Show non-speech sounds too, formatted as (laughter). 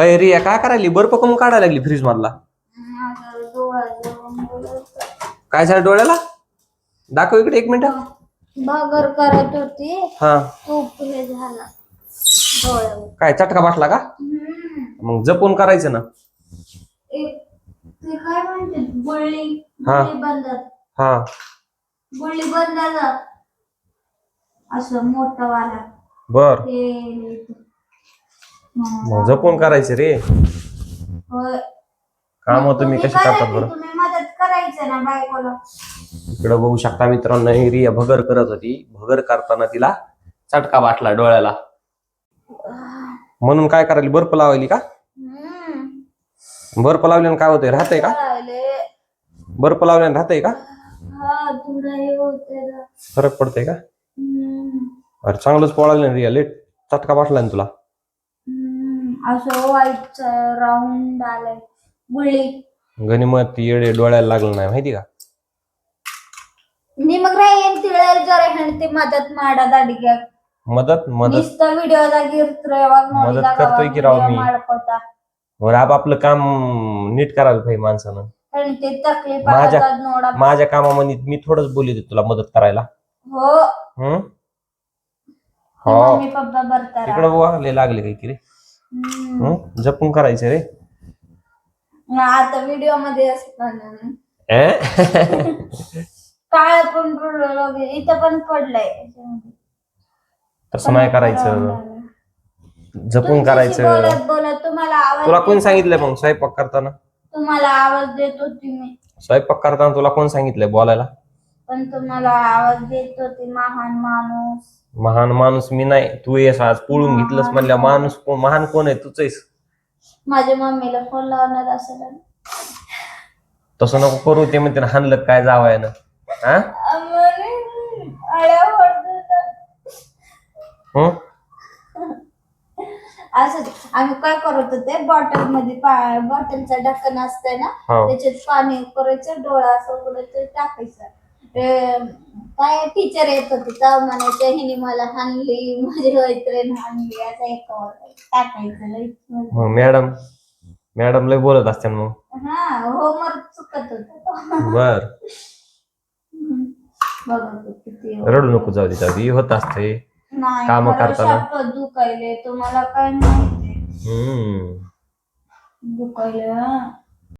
अय रिया काय करायली? बर्फ कमून काढायला लागली फ्रीज मधला. काय झालं डोळ्याला? दाखव इकडे एक मिनिट. बगर करत होती. हा. खूप हे झालं. डोळ्यावर. काय चटका बसला का? हम्म. मग जपून करायचं ना. एक ते काय म्हणते? बुळली हा. बुळली बंदर. हा. बुळली बंदर. असं मोठं वाला. बर. ते मग जपून करायचं रे. काम तुम्ही तुम्ही कशी करतात बरं तुम्ही मदत करायचं ना बायकोला इकडे बघू शकता मित्रांनो ही रिया भगर करत होती भगर करताना तिला चटका बाटला डोळ्याला म्हणून काय करायली बर्फ लावायली का. बर्फ लावल्यानं काय होतंय राहतंय का. बर्फ लावल्यानं राहतंय का हा हे. फरक पडतंय का. अरे चांगलंच पळालं रिया लेट चटका बसला ना तुला. असं व्हाईट राऊंड आलंय. बुळी गणिमत येडे डोळ्याला लागलं नाही माहिती का? मी मग राहीन तिळेल जरा हणते मदत माडा दाडिग्या मदत मदत नुसतं व्हिडिओ गिरतोय मदत करतोय की राव मी. माडपता. वर आप आपलं काम नीट करायला पाहिजे माणसानं. आणि ते तकलीफ माझ्या- आतात नोडा. माझ्या कामामध्ये मी थोडंच बोलले तुला मदत करायला. हो. हम्म हो. मम्मी पप्पा बरतारा तिकडं लय लागले काही की रे. हं? जपून करायचं रे आता व्हिडिओमध्ये असताना अं? काळ पण वगैरे. इथं पण पडलंय. तसं नाही करायचं जपून तुमच्याशी करायचं बोलत बोलत तुम्हाला आवाज तुला कोण देत सांगितलंय. मग स्वयंपाक करताना तुम्हाला आवाज देत होती मी स्वयंपाक करताना तुला कोण सांगितलंय बोलायला पण तुम्हाला आवाज देत होती महान माणूस. महान माणूस मी नाही तू येस आज पळून घेतलंस म्हणल्या माणूस. कोण- महान कोण आहे? तूच आहेस. माझ्या मम्मीला फोन लावणार असेल. तसं नको करू ते म्हणते ना, हाणलं काय जावाय ना हा? आम्हाला आळ्या ओरडतात. हं? असं आम्ही काय करत होते बॉटलमध्ये बॉटलचं ढक्कन असतंय ना हो. त्याच्यात पाणी करायचं डोळा असं उघडायचं टाकायचं. काय टीचर येत होते तेव्हा म्हणायचे हिने मला हाणली माझी मैत्रीण हाणली असं एक टाकायचं. मग मॅडम मॅडम लय बोलत असते मग. हा होमवर्क चुकत होत बर. (laughs) रडू नको जाऊ दे जाऊ दे. होत असते कामं करताना. दुखायले तुम्हाला काय माहिती? दुखायले